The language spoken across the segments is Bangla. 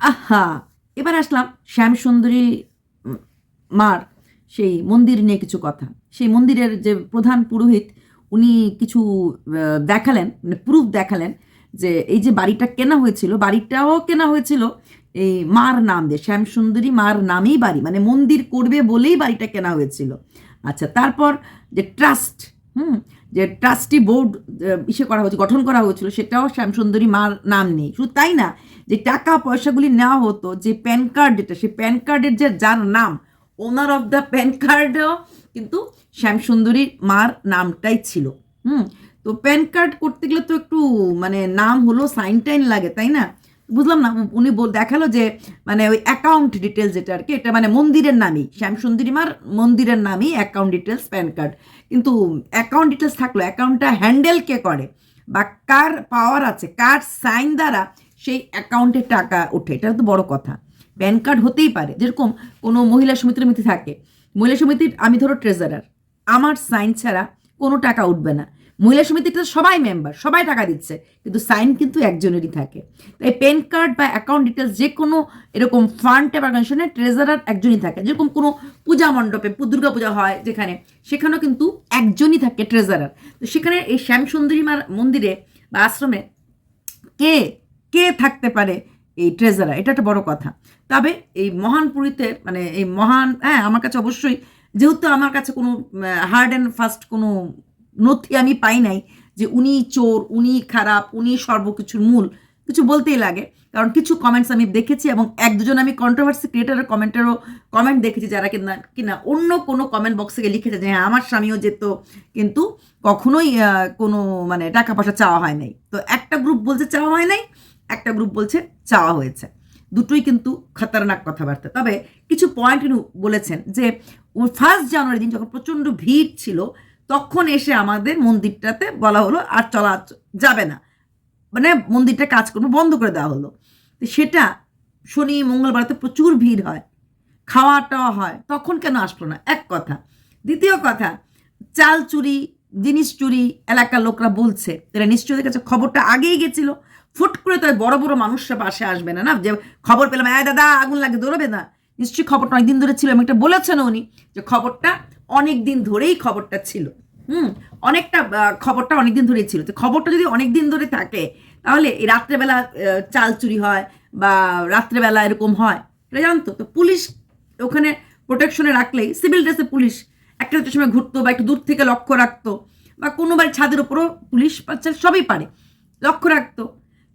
আহা, এবার আসলাম শ্যামসুন্দরী মার সেই মন্দির নিয়ে কিছু কথা। সেই মন্দিরের যে প্রধান পুরোহিত, উনি কিছু দেখালেন মানে প্রুফ দেখালেন যে এই যে বাড়িটা কেনা হয়েছিল, বাড়িটাও কেনা হয়েছিল এই মার নাম দিয়ে, শ্যামসুন্দরী মার নামেই বাড়ি মানে মন্দির করবে বলেই বাড়িটা কেনা হয়েছিল। আচ্ছা তারপর যে ট্রাস্ট হুম যে ট্রাস্টি বোর্ড ইসে করা হয়েছে গঠন করা হয়েছিল, সেটাও শ্যামসুন্দরী মার নাম নেই। শুধু তাই না, যে টাকা পয়সাগুলি নেওয়া হতো, যে প্যান কার্ড যেটা সেই প্যান কার্ডের যে যার নাম ওনার অফ দ্য প্যান কার্ডেও কিন্তু শ্যামসুন্দরী মার নামটাই ছিল। হুম, তো প্যান কার্ড করতে গেলে তো একটু মানে নাম হলো সাইন টাইন লাগে, তাই না? বুঝলাম না, উনি দেখাল যে মানে ওই অ্যাকাউন্ট ডিটেলস যেটা আর কি, এটা মানে মন্দিরের নামই শ্যামসুন্দরী মার মন্দিরের নামই অ্যাকাউন্ট ডিটেলস প্যান কার্ড কিন্তু অ্যাকাউন্ট ডিটেলস থাকল অ্যাকাউন্টটা হ্যান্ডেল কে করে? বা কার পাওয়ার আছে, কার সাইন দ্বারা সেই অ্যাকাউন্টে টাকা ওঠে? এটা তো বড় কথা। প্যান কার্ড হতেই পারে। যেরকম কোনো মহিলা সমিতির মধ্যে থাকে, মহিলা সমিতির, আমি ধরো ট্রেজারার আমার সাইন ছাড়া কোনো টাকা উঠবে না। মহিলা সমিতিতে সবাই মেম্বার সবাই টাকা দিচ্ছে, কিন্তু সাইন কিন্তু একজনেরই থাকে। তাই পেন কার্ড বা অ্যাকাউন্ট ডিটেলস যে কোনো এরকম ফান্ড অর্গানাইজেশনে ট্রেজারার একজনই থাকে। যেরকম কোনো পূজা মণ্ডপে দুর্গা পূজা হয় যেখানে, সেখানেও কিন্তু একজনই থাকে ট্রেজারার তো সেখানে এই শ্যামসুন্দরী মার মন্দিরে বা আশ্রমে কে কে থাকতে পারে এই ট্রেজারার এটা একটা বড় কথা। তবে এই মহান পুরীতে মানে এই মহান হ্যাঁ আমার কাছে অবশ্যই, যেহেতু আমার কাছে কোনো হার্ড অ্যান্ড ফাস্ট কোনো নথি আমি পাই নাই যে উনি চোর, উনি খারাপ, উনি সর্বকিছুর মূল, কিছু বলতেই লাগে। কারণ কিছু কমেন্টস আমি দেখেছি এবং এক দুজন আমি কন্ট্রোভার্সি ক্রিয়েটারের কমেন্টেরও কমেন্ট দেখেছি যারা কিনা কিনা অন্য কোনো কমেন্ট বক্সে লিখেছে যে হ্যাঁ আমার স্বামীও যেত, কিন্তু কখনোই কোনো মানে টাকা পয়সা চাওয়া হয় নাই। তো একটা গ্রুপ বলছে চাওয়া হয় নাই, একটা গ্রুপ বলছে চাওয়া হয়েছে। দুটোই কিন্তু খতরনাক কথাবার্তা। তবে কিছু পয়েন্ট বলেছেন যে ফার্স্ট জানুয়ারি দিন যখন প্রচণ্ড ভিড় ছিল তখন এসে আমাদের মন্দিরটাতে বলা হলো, আর চলা যাবে না। মানে মন্দিরটা কাজ কাজকর্ম বন্ধ করে দেওয়া হলো। তো সেটা শনি মঙ্গলবারতে প্রচুর ভিড় হয় খাওয়া টাওয়া হয়, তখন কেন আসলো না? এক কথা। দ্বিতীয় কথা, চাল চুরি, জিনিস চুরি এলাকার লোকরা বলছে, এরা নিশ্চয়ই কাছে খবরটা আগেই গেছিল। ফুট করে তো বড় বড় মানুষরা পাশে আসবে না না? যে খবর পেলাম হ্যাঁ দাদা, আগুন লাগে দৌড়বে না? নিশ্চয়ই খবরটা অনেক দিন ধরে ছিল, আমি একটা বলেছেন উনি, যে খবরটা অনেক দিন ধরেই খবরটা ছিল। হুম, অনেকটা খবরটা অনেক দিন ধরেই ছিল। তো খবরটা যদি অনেক দিন ধরে থাকে, তাহলে এই রাত্রেবেলা চাল চুরি হয় বা রাত্রেবেলা এরকম হয়, এটা জানতো? তো পুলিশ ওখানে প্রোটেকশনে রাখলেই সিভিল ড্রেসে পুলিশ একটা একটা সময় ঘুরতো বা একটু দূর থেকে লক্ষ্য রাখতো বা কোনো বাড়ি ছাদের উপরও পুলিশ সবই পারে, লক্ষ্য রাখতো।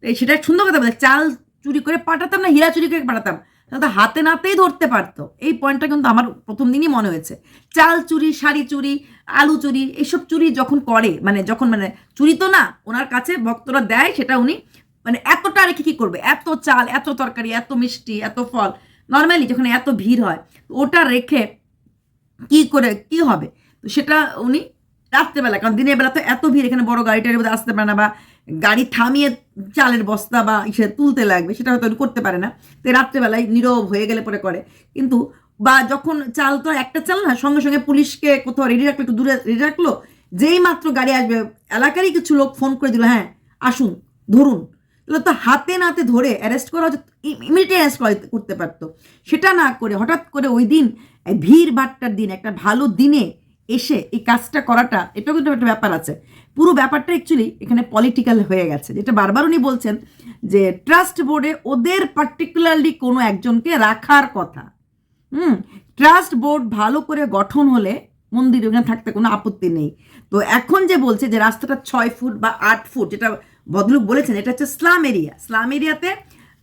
সেটা সুন্দর কথা বলে, চাল চুরি করে পাঠাতাম না, হীরা চুরি করে পাঠাতাম। হাতে নাতেই ধরতে পারতো। এই পয়েন্টটা কিন্তু আমার প্রথম দিনই মনে হয়েছে। চাল চুরি, শাড়ি চুরি, আলু চুরি এইসব চুরি যখন করে মানে যখন মানে চুরি তো না, ওনার কাছে ভক্তরা দেয় সেটা উনি মানে এতটা রেখে কি করবে? এত চাল, এত তরকারি, এত মিষ্টি, এত ফল নর্মালি যখন এত ভিড় হয়, ওটা রেখে কি করে, কি হবে? তো সেটা উনি রাত্রেবেলা, কারণ দিনের বেলা তো এত ভিড়, এখানে বড় গাড়িটার মধ্যে আসতে পারে না বা গাড়ি থামিয়ে চালের বস্তা বা ইসে তুলতে লাগবে, সেটা হয়তো করতে পারে না। তো রাত্রেবেলায় নীরব হয়ে গেলে পরে করে। কিন্তু বা যখন চাল তো একটা চাল না, সঙ্গে সঙ্গে পুলিশকে কোথাও রেডি রাখল, একটু দূরে রেডি রাখল, যেই মাত্র গাড়ি আসবে, এলাকারই কিছু লোক ফোন করে দিল হ্যাঁ আসুন, ধরুন। তাহলে তো হাতে নাতে ধরে অ্যারেস্ট করা ইমিডিয়েট অ্যারেস্ট করা করতে পারতো। সেটা না করে হঠাৎ করে ওই দিন ভিড় ভাট্টার দিন, একটা ভালো দিনে এসে এই কাজটা করাটা, এটাও কিন্তু একটা ব্যাপার আছে। পুরো ব্যাপারটা অ্যাকচুয়ালি এখানে পলিটিক্যাল হয়ে গেছে। যেটা বারবার উনি বলছেন যে ট্রাস্ট বোর্ডে ওদের পার্টিকুলারলি কোনো একজনকে রাখার কথা। হুম ট্রাস্ট বোর্ড ভালো করে গঠন হলে মন্দির ওখানে থাকতে কোনো আপত্তি নেই। তো এখন যে বলছে যে, রাস্তাটা ছয় ফুট বা আট ফুট, যেটা ভদ্রলোক বলেছেন, এটা হচ্ছে স্লাম এরিয়া স্লাম এরিয়াতে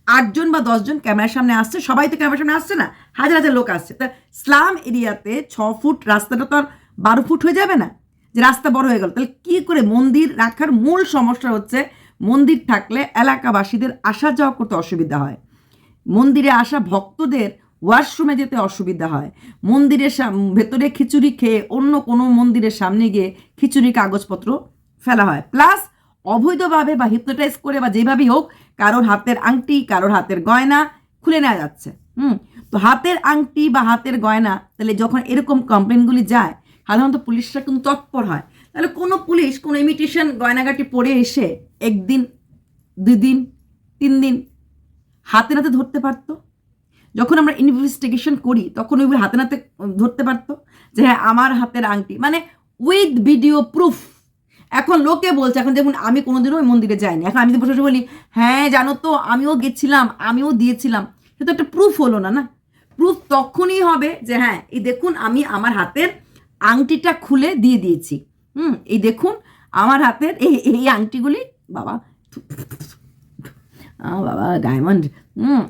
আটজন বা দশজন ক্যামেরার সামনে আসছে। সবাই তো ক্যামেরার সামনে আসছে না, হাজার হাজার লোক আসছে। তা স্লাম এরিয়াতে ছ ফুট রাস্তাটা তো আর বারো ফুট হয়ে যাবে না? যে রাস্তা বড় হয়ে গেল। তাহলে কী করে মন্দির রাখার মূল সমস্যা হচ্ছে মন্দির থাকলে এলাকাবাসীদের আসা যাওয়া করতে অসুবিধা হয়। মন্দিরে আসা ভক্তদের ওয়াশরুমে যেতে অসুবিধা হয়। মন্দিরের ভেতরে খিচুড়ি খেয়ে অন্য কোনো মন্দিরের সামনে গিয়ে খিচুড়ি কাগজপত্র ফেলা হয়। প্লাস অবৈধভাবে বা হিপনোটাইজ করে বা যেভাবেই হোক, কারোর হাতের আংটি, কারোর হাতের গয়না খুলে নেওয়া যাচ্ছে। হুম? তো হাতের আংটি বা হাতের গয়না, তাহলে যখন এরকম কমপ্লেনগুলি যায় সাধারণত পুলিশরা কিন্তু তৎপর হয়। তাহলে কোনো পুলিশ, কোনো ইমিটেশন গয়নাগাটি পরে এসে একদিন দুই দিন তিন দিন হাতে নাতে ধরতে পারতো? যখন আমরা ইনভেস্টিগেশন করি, তখন ওইগুলো হাতে নাতে ধরতে পারতো? যে হ্যাঁ আমার হাতের আংটি। মানে উইথ ভিডিও প্রুফ এখন লোকে বলছে, এখন দেখুন, আমি কোনোদিনও ওই মন্দিরে যাইনি। এখন আমি তো বসে বলি হ্যাঁ জানো তো, আমিও গেছিলাম, আমিও দিয়েছিলাম। সে তো একটা প্রুফ হলো না না? প্রুফ তখনই হবে যে হ্যাঁ এই দেখুন, আমি আমার হাতের আংটিটা খুলে দিয়ে দিয়েছি। হুম, এই দেখুন, আমার হাতের এই এই আংটিগুলি, বাবা বাবা ডায়মন্ড হুম,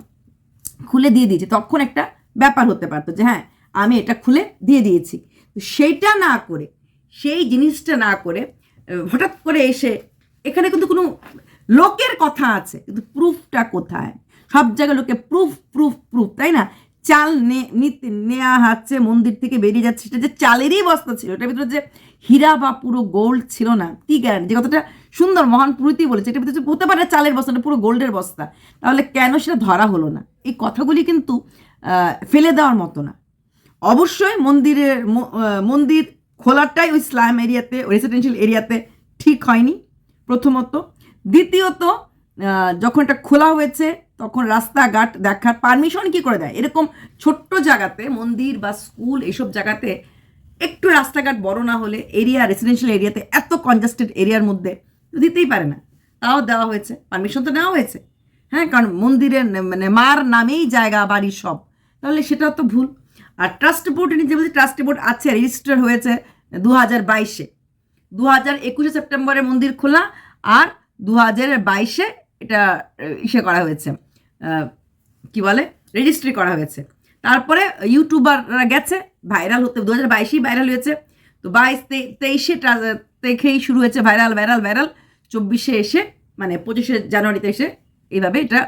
খুলে দিয়ে দিয়েছি। তখন একটা ব্যাপার হতে পারতো যে হ্যাঁ আমি এটা খুলে দিয়ে দিয়েছি। সেইটা না করে, সেই জিনিসটা না করে হঠাৎ করে এসে, এখানে কিন্তু কোনো লোকের কথা আছে, কিন্তু প্রুফটা কোথায়? সব জায়গায় লোকে প্রুফ প্রুফ প্রুফ তাই না? চাল নিতে নেওয়া হচ্ছে, মন্দির থেকে বেরিয়ে যাচ্ছে, সেটা যে চালেরই বস্তা ছিল, এটার ভিতরে যে হীরা বা পুরো গোল্ড ছিল না, কি গ্যারান্টি যে কথাটা সুন্দর, মহান পুরীতি বলেছে, এটার ভিতরে হতে পারে চালের বস্তা না পুরো গোল্ডের বস্তা, তাহলে কেন সেটা ধরা হলো না? এই কথাগুলি কিন্তু ফেলে দেওয়ার মতো না। অবশ্যই মন্দিরের মন্দির খোলাটাই ওই ইসলাম এরিয়াতে রেসিডেন্সিয়াল এরিয়াতে ঠিক হয়নি, প্রথমত। দ্বিতীয়ত যখন এটা খোলা হয়েছে তখন রাস্তাঘাট দেখার পারমিশন কি করে দেয়? এরকম ছোট্ট জায়গাতে, মন্দির বা স্কুল এসব জায়গাতে একটু রাস্তাঘাট বড় না হলে এরিয়া রেসিডেন্সিয়াল এরিয়াতে এত কনজাস্টেড এরিয়ার মধ্যে দিতেই পারে না। তাও দেওয়া হয়েছে। পারমিশন তো নেওয়া হয়েছে। হ্যাঁ কারণ মন্দিরের মানে মার নামেই জায়গা, বাড়ি সব। তাহলে সেটা তো ভুল। আর ট্রাস্ট বোর্ড নিজে বলছি ট্রাস্ট বোর্ড আছে রেজিস্টার হয়েছে দু হাজার বাইশে। দু হাজার একুশে সেপ্টেম্বরে মন্দির খোলা আর দু হাজার বাইশে এটা ইসে করা হয়েছে। কি বলে? রেজিস্ট্রি করা হয়েছে। তারপরে ইউটিউবাররা গেছে ভাইরাল হতে দু হাজার বাইশেই ভাইরাল হয়েছে। তো বাইশ তেইশে থেকেই শুরু হয়েছে ভাইরাল ভাইরাল ভাইরাল চব্বিশে এসে মানে পঁচিশে জানুয়ারিতে এসে এইভাবে এটা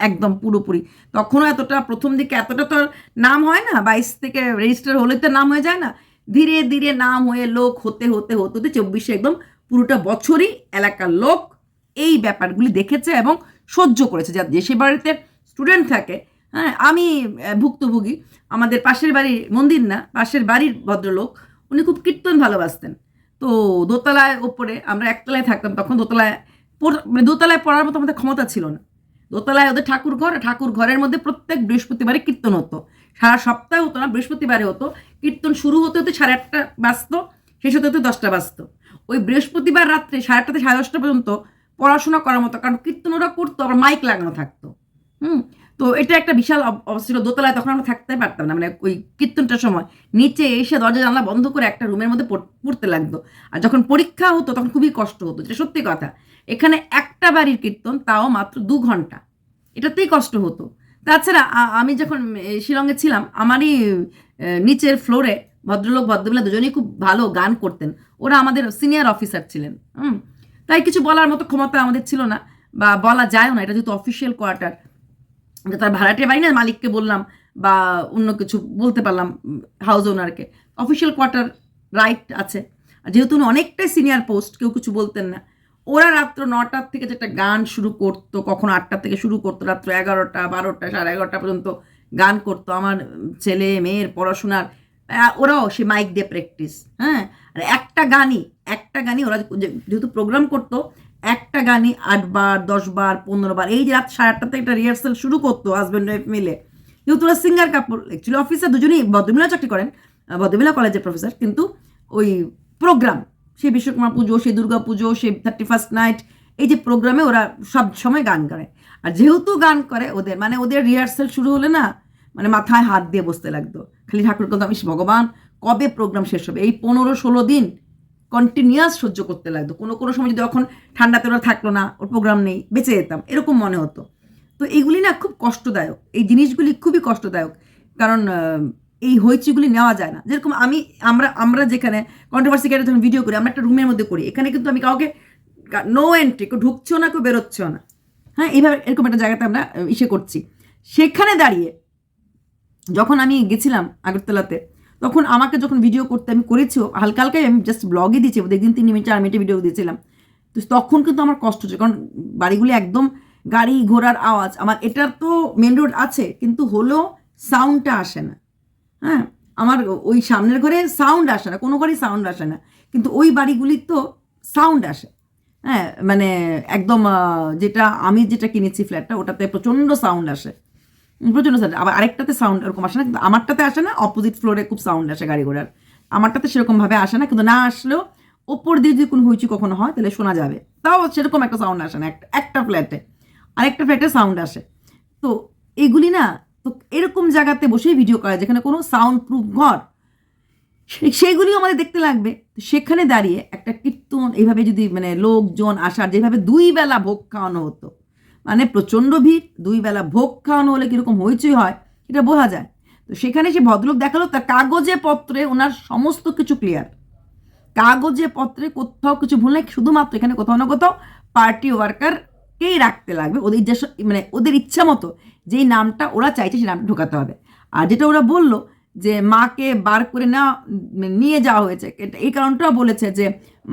একদম পুরোপুরি। তখনও এতটা প্রথম দিকে এতটা তো নাম হয় না, বাইশ থেকে রেজিস্টার হলে তো নাম হয়ে যায় না। ধীরে ধীরে নাম হয়ে লোক হতে হতে হতে হতে চব্বিশে একদম পুরোটা বছরই এলাকার লোক এই ব্যাপারগুলি দেখেছে এবং সহ্য করেছে, যা দেশে বাড়িতে স্টুডেন্ট থাকে হ্যাঁ আমি ভুক্তভোগী, আমাদের পাশের বাড়ির মন্দির না, পাশের বাড়ির ভদ্রলোক, উনি খুব কীর্তন ভালোবাসতেন। তো দোতলায় ওপরে আমরা একতলায় থাকতাম, তখন দোতলায় মানে দোতলায় পড়ার মতো আমাদের ক্ষমতা ছিল না। দোতলায় ওদের ঠাকুর ঘর, ঠাকুর ঘরের মধ্যে প্রত্যেক বৃহস্পতিবারে কীর্তন হতো। সারা সপ্তাহে হতো না, বৃহস্পতিবারে হতো। কীর্তন শুরু হতে হতে সাড়ে আটটা বাজতো, শেষ হতে হতে দশটা বাজতো। ওই বৃহস্পতিবার রাত্রে সাড়ে আটটা থেকে সাড়ে দশটা পর্যন্ত পড়াশোনা করার মতো, কারণ কীর্তন ওরা করতো, আবার মাইক লাগানো থাকতো। হুম? তো এটা একটা বিশাল অব- অবস্থা ছিল দোতলায় তখন আমরা থাকতে পারতাম না মানে ওই কীর্তনটার সময়। নিচে এসে দরজা, জানলা বন্ধ করে একটা রুমের মধ্যে পড়- পড়তে লাগতো। আর যখন পরীক্ষা হতো তখন খুবই কষ্ট হতো, যেটা সত্যি কথা। এখানে একটা বাড়ির কীর্তন, তাও মাত্র দু ঘণ্টা। এটাতেই কষ্ট হতো। তাছাড়া আমি যখন শিলংয়ে ছিলাম, আমারই নিচের ফ্লোরে ভদ্রলোক, ভদ্রমহিলা দুজনেই খুব ভালো গান করতেন। ওরা আমাদের সিনিয়র অফিসার ছিলেন, হুম? তাই কিছু বলার মতো ক্ষমতা আমাদের ছিল না, বা বলা যায় না, এটা যেহেতু অফিসিয়াল কোয়ার্টার তার ভাড়াটে বাড়ি না, মালিককে বললাম, বা অন্য কিছু বলতে পারলাম হাউস ওনারকে অফিসিয়াল কোয়ার্টার রাইট আছে। যেহেতু উনি অনেকটাই সিনিয়র পোস্ট কেউ কিছু বলতেন না। ওরা রাত্র নটার থেকে যেটা গান শুরু করতো, কখনো আটটা থেকে শুরু করতো, রাত্র এগারোটা, বারোটা, সাড়ে এগারোটা পর্যন্ত গান করতো। আমার ছেলে, মেয়ের পড়াশোনার ওরাও সে মাইক দিয়ে প্র্যাকটিস হ্যাঁ? আর একটা গানই একটা গানই ওরা যেহেতু প্রোগ্রাম করতো, একটা গানই আটবার, দশবার পনেরো বার এই যে রাত সাড়ে আটটাতে একটা রিহার্সাল শুরু করতো হাজব্যান্ড ওয়াইফ মিলে। যেহেতু ওরা সিঙ্গার কাপড় অ্যাকচুয়ালি অফিসার দুজনেই ভদ্রমিলা চাকরি করেন ভদ্রমিলা কলেজের প্রফেসর কিন্তু ওই প্রোগ্রাম সেই বিশ্বকর্মা পুজো সেই দুর্গা পুজো সেই থার্টি ফার্স্ট নাইট এই যে প্রোগ্রামে ওরা সব সময় গান করে। আর যেহেতু গান করে ওদের মানে ওদের রিহার্সাল শুরু হলে না মানে মাথায় হাত দিয়ে বসতে লাগতো। খালি ঠাকুর কথা আমি ভগবান, কবে প্রোগ্রাম শেষ হবে? এই পনেরো ষোলো দিন কন্টিনিউয়াস সহ্য করতে লাগতো। কোনো কোনো সময় যদি যখন ঠান্ডাতে ওরা থাকল না, ওর প্রোগ্রাম নেই, বেঁচে যেতাম, এরকম মনে হতো। তো এইগুলি না খুব কষ্টদায়ক। এই জিনিসগুলি খুবই কষ্টদায়ক। কারণ এই হইচিগুলি নেওয়া যায় না। যেরকম আমি, আমরা আমরা যেখানে কন্ট্রোভার্সি ক্যারে যখন ভিডিও করি, আমরা একটা রুমের মধ্যে করি। এখানে কিন্তু আমি কাউকে নো এন্ট্রি কেউ ঢুকছেও না, কেউ বেরোচ্ছেও না। হ্যাঁ এইভাবে এরকম একটা জায়গাতে আমরা ইসে করছি। সেখানে দাঁড়িয়ে যখন আমি গেছিলাম আগরতলাতে, তখন আমাকে যখন ভিডিও করতে আমি করেছিও হালকা হালকাই আমি জাস্ট ব্লগে দিয়েছি দেখদিন তিন মিনিট চার মিনিটে ভিডিও দিয়েছিলাম। তো তখন কিন্তু আমার কষ্ট হচ্ছে, কারণ বাড়িগুলি একদম গাড়ি ঘোড়ার আওয়াজ, আমার এটার তো মেন রোড আছে, কিন্তু হলেও সাউন্ডটা আসে না। হ্যাঁ আমার ওই সামনের ঘরে সাউন্ড আসে না, কোনো ঘরেই সাউন্ড আসে না, কিন্তু ওই বাড়িগুলির তো সাউন্ড আসে। হ্যাঁ মানে একদম যেটা আমি যেটা কিনেছি ফ্ল্যাটটা ওটাতে প্রচণ্ড সাউন্ড আসে। প্রচণ্ড সাউন্ড আবার আরেকটাতে সাউন্ড এরকম আসে না, কিন্তু আমারটাতে আসে না অপোজিট ফ্লোরে খুব সাউন্ড আসে গাড়ি ঘোড়ার। আমারটাতে সেরকমভাবে আসে না, কিন্তু না আসলেও ওপর দিয়ে যদি কোনো হইচি কখনো হয়, তাহলে শোনা যাবে। তাও সেরকম একটা সাউন্ড আসে না, একটা একটা ফ্ল্যাটে আরেকটা ফ্ল্যাটে সাউন্ড আসে। তো এগুলি না, তো এরকম জায়গাতে বসেই ভিডিও করা, যেখানে কোনো সাউন্ড প্রুফ ঘর, সে- সেগুলিও আমাদের দেখতে লাগবে। সেখানে দাঁড়িয়ে একটা কীর্তন, এইভাবে যদি মানে লোকজন আসার, যেভাবে দুই বেলা ভোগ খাওয়ানো হতো মানে প্রচণ্ড ভিড়, দুই বেলা ভোগ খাওয়ানো হলে কীরকম হইচই হয়, এটা বোঝা যায়। তো সেখানে সে ভদ্রলোক দেখাল তার কাগজে পত্রে ওনার সমস্ত কিছু ক্লিয়ার কাগজে পত্রে কোথাও কিছু ভুল নেই, শুধুমাত্র এখানে কোথাও না কোথাও পার্টি ওয়ার্কারকেই রাখতে লাগবে, ওদের যে মানে ওদের ইচ্ছা মতো যেই নামটা ওরা চাইছে সেই নামটা ঢোকাতে হবে। আর যেটা ওরা বলল যে মাকে বার করে না নিয়ে যাওয়া হয়েছে এই কারণটাও বলেছে যে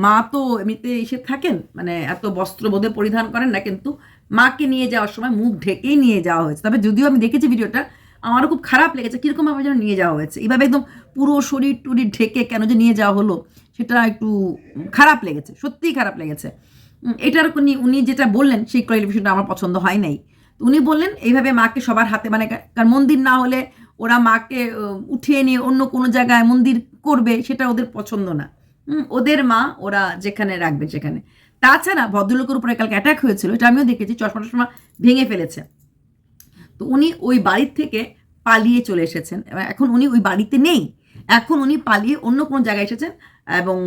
মা তো এমনিতে এসে থাকেন মানে এত বস্ত্র বোধে পরিধান করেন না, কিন্তু মাকে নিয়ে যাওয়ার সময় মুখ ঢেকেই নিয়ে যাওয়া হয়েছে। তবে যদিও আমি দেখেছি ভিডিওটা, আমারও খুব খারাপ লেগেছে কীরকমভাবে যেন নিয়ে যাওয়া হয়েছে। এইভাবে একদম পুরো শরীর টুরির ঢেকে কেন যে নিয়ে যাওয়া হলো, সেটা একটু খারাপ লেগেছে, সত্যিই খারাপ লেগেছে। এটার উনি উনি যেটা বললেন, সেই কোয়ালিফিকেশনটা আমার পছন্দ হয় নাই। উনি বললেন, এইভাবে মাকে সবার হাতে মানে কারণ মন্দির না হলে ওরা মাকে উঠিয়ে নিয়ে অন্য কোনো জায়গায় মন্দির করবে, সেটা ওদের পছন্দ না। ওদের মা ওরা যেখানে রাখবে সেখানে। তাছাড়া ভদ্রলোকের উপরে কালকে অ্যাটাক হয়েছিল, এটা আমিও দেখেছি, চশমা টশমা ভেঙে ফেলেছে। তো উনি ওই বাড়ির থেকে পালিয়ে চলে এসেছেন এখন উনি ওই বাড়িতে নেই। এখন উনি পালিয়ে অন্য কোনো জায়গায় এসেছেন, এবং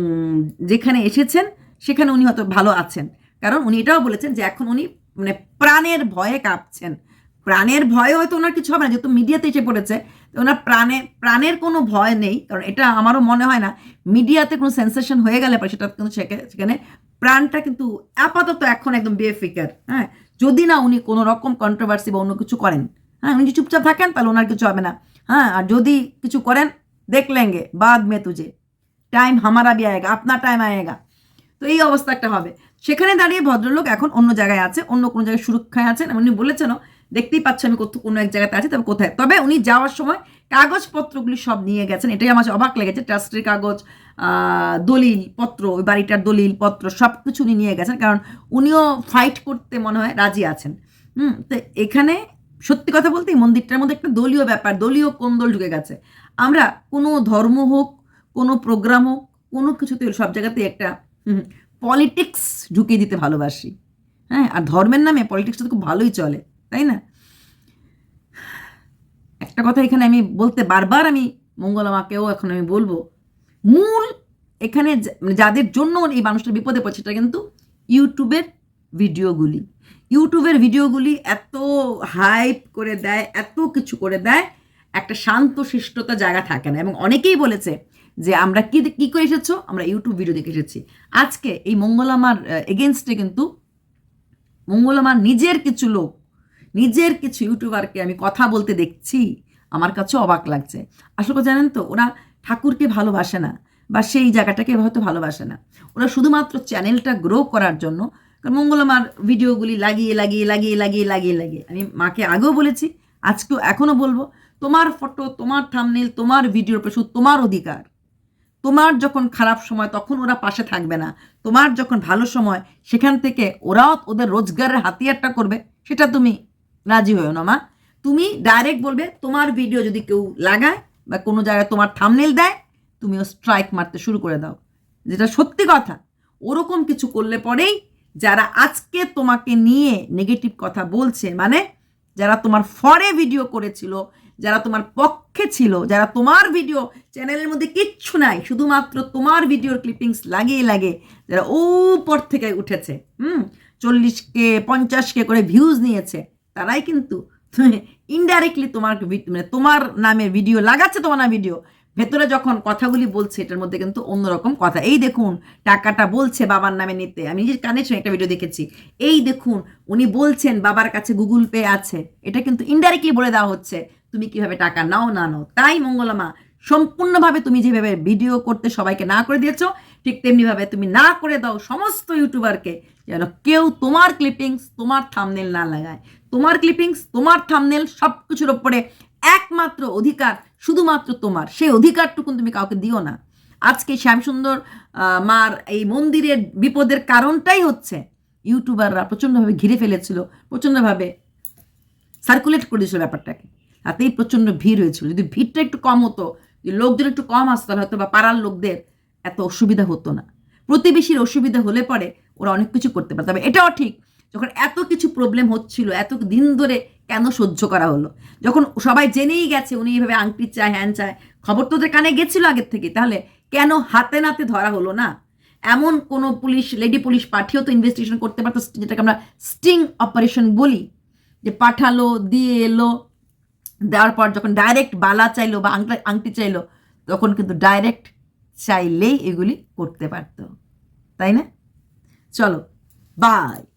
যেখানে এসেছেন, সেখানে উনি হয়তো ভালো আছেন। কারণ উনি এটাও বলেছেন যে এখন উনি মানে প্রাণের ভয়ে কাঁপছেন। প্রাণের ভয়ে হয়তো ওনার কিছু হবে না, যেহেতু মিডিয়াতে এসে পড়েছে ওনার প্রাণে, প্রাণের কোনো ভয় নেই, কারণ এটা আমারও মনে হয় না, মিডিয়াতে কোনো সেন্সেশন হয়ে গেলে পরে সেটা কিন্তু সেখা- সেখানে প্রাণটা কিন্তু আপাতত এখন একদম বেফিকার হ্যাঁ? যদি না উনি কোনো রকম কন্ট্রোভার্সি বা অন্য কিছু করেন হ্যাঁ? উনি চুপচাপ থাকেন, তাহলে ওনার কিছু হবে না হ্যাঁ? আর যদি কিছু করেন দেখ লেঙ্গে বাদ মে তুজে টাইম হামারা বি আয়েগা আপনার টাইম আয়েগা তো এই অবস্থা একটা হবে। সেখানে দাঁড়িয়ে ভদ্রলোক এখন অন্য জায়গায় আছে, অন্য কোনো জায়গায় সুরক্ষায় আছেন। উনি বলেছেনও, দেখতেই পাচ্ছি আমি কোথাও কোনো এক জায়গাতে আছি, তবে কোথায়? তবে উনি যাওয়ার সময় কাগজপত্রগুলি সব নিয়ে গেছেন, এটাই আমার অবাক লেগেছে, ট্রাস্টের কাগজ দলিল পত্র, ওই বাড়িটার দলিল পত্র সব কিছু উনি নিয়ে গেছেন, কারণ উনিও ফাইট করতে মনে হয় রাজি আছেন। হুম, তো এখানে সত্যি কথা বলতে মন্দিরটার মধ্যে একটা দলীয় ব্যাপার, দলীয় কোন্দল ঢুকে গেছে। আমরা কোনো ধর্ম হোক, কোনো প্রোগ্রাম হোক, কোনো কিছুতে সব জায়গাতেই একটা পলিটিক্স ঢুকিয়ে দিতে ভালোবাসি। হ্যাঁ আর ধর্মের নামে পলিটিক্সটা তো খুব ভালোই চলে, তাই না? একটা কথা এখানে আমি বলতে বারবার আমি মঙ্গলামাকেও এখন আমি বলব মূল এখানে মানে যাদের জন্য এই মানুষটা বিপদে পড়ছে সেটা কিন্তু ইউটিউবের ভিডিওগুলি। ইউটিউবের ভিডিওগুলি এত হাইপ করে দেয়, এত কিছু করে দেয়, একটা শান্ত শিষ্টতা জায়গা থাকে না। এবং অনেকেই বলেছে যে, আমরা কি কি করে এসেছ? আমরা ইউটিউব ভিডিও দেখে এসেছি। আজকে এই মঙ্গলামার এগেনস্টে কিন্তু মঙ্গলমার নিজের কিছু লোক, নিজের কিছু ইউটিউবারকে আমি কথা বলতে দেখছি। আমার কাছে অবাক লাগছে। আসলে জানেন তো, ওরা ঠাকুরকে ভালোবাসে না বা সেই জায়গাটাকে হয়তো ভালোবাসে না। ওরা শুধুমাত্র চ্যানেলটা গ্রো করার জন্য কারণ মঙ্গলমার ভিডিওগুলি লাগিয়ে লাগিয়ে লাগিয়ে লাগিয়ে লাগিয়ে লাগিয়ে। আমি মাকে আগেও বলেছি, আজকেও এখনও বলব, তোমার ফটো তোমার থামনেল তোমার ভিডিওর শুধু তোমার অধিকার। তোমার যখন খারাপ সময়, তখন ওরা পাশে থাকবে না। তোমার যখন ভালো সময়, সেখান থেকে ওরাও ওদের রোজগারের হাতিয়ারটা করবে, সেটা তুমি রাজি হয়েও না, মা। তুমি ডাইরেক্ট বলবে, তোমার ভিডিও যদি কেউ লাগায় বা কোনো জায়গায় তোমার থামনেল দেয়, তুমিও স্ট্রাইক মারতে শুরু করে দাও। যেটা সত্যি কথা, ওরকম কিছু করলে পরেই যারা আজকে তোমাকে নিয়ে নেগেটিভ কথা বলছে মানে যারা তোমার ফরে ভিডিও করেছিল, যারা তোমার পক্ষে ছিল, যারা তোমার ভিডিও চ্যানেলের মধ্যে কিচ্ছু নাই, শুধুমাত্র তোমার ভিডিওর ক্লিপিংস লাগিয়ে লাগে যারা উপর থেকে উঠেছে, হুম চল্লিশকে পঞ্চাশকে করে ভিউজ নিয়েছে, তারাই কিন্তু ইনডাইরেক্টলি তোমার মানে তোমার নামে ভিডিও লাগাচ্ছে তোমার নামে ভিডিও ভেতরে যখন কথাগুলি বলছে, এটার মধ্যে কিন্তু অন্যরকম কথা। এই দেখুন, টাকাটা বলছে বাবার নামে নিতে। আমি নিজের কানে শুনে একটা ভিডিও দেখেছি। এই দেখুন, উনি বলছেন বাবার কাছে গুগল পে আছে। এটা কিন্তু ইনডাইরেক্টলি বলে দেওয়া হচ্ছে। তুমি কীভাবে টাকা নাও, না নাও, তাই মঙ্গলমা। সম্পূর্ণভাবে তুমি যেভাবে ভিডিও করতে সবাইকে না করে দিয়েছ, ঠিক তেমনিভাবে তুমি না করে দাও সমস্ত ইউটিউবারকে যেন কেউ তোমার ক্লিপিংস তোমার থামনেল না লাগায়। তোমার ক্লিপিংস তোমার থামনেল সব কিছুর ওপরে একমাত্র অধিকার শুধুমাত্র তোমার। সেই অধিকারটুকুন তুমি কাউকে দিও না। আজকে শ্যামসুন্দর মার এই মন্দিরের বিপদের কারণটাই হচ্ছে ইউটিউবাররা প্রচণ্ডভাবে ঘিরে ফেলেছিল, প্রচণ্ডভাবে সার্কুলেট করে দিয়েছিল ব্যাপারটাকে। তাতেই প্রচণ্ড ভিড় হয়েছিল। যদি ভিড়টা একটু কম হতো লোকজন একটু কম আসতো হয়তো বা পাড়ার লোকদের এত অসুবিধা হতো না। প্রতিবেশীর অসুবিধা হলে পরে ওরা অনেক কিছু করতে পারত। তবে এটাও ঠিক, যখন এত কিছু প্রবলেম হচ্ছিল, এত দিন ধরে কেন সহ্য করা হলো? যখন সবাই জেনেই গেছে, উনি এইভাবে আংটি চায়, হ্যান চায়, খবর তো ওদের কানে গেছিল আগের থেকে, তাহলে কেন হাতে নাতে ধরা হলো না? এমন কোনো পুলিশ লেডি পুলিশ পাঠিয়েও তো ইনভেস্টিগেশন করতে পারতো, যেটাকে আমরা স্টিং অপারেশন বলি। যে পাঠালো দিয়ে এলো দেওয়ার পর যখন ডাইরেক্ট বালা চাইলো বা আংটা, আংটি চাইলো, তখন কিন্তু ডাইরেক্ট চাইলেই এগুলি করতে পারত। তাই না? চলো বাই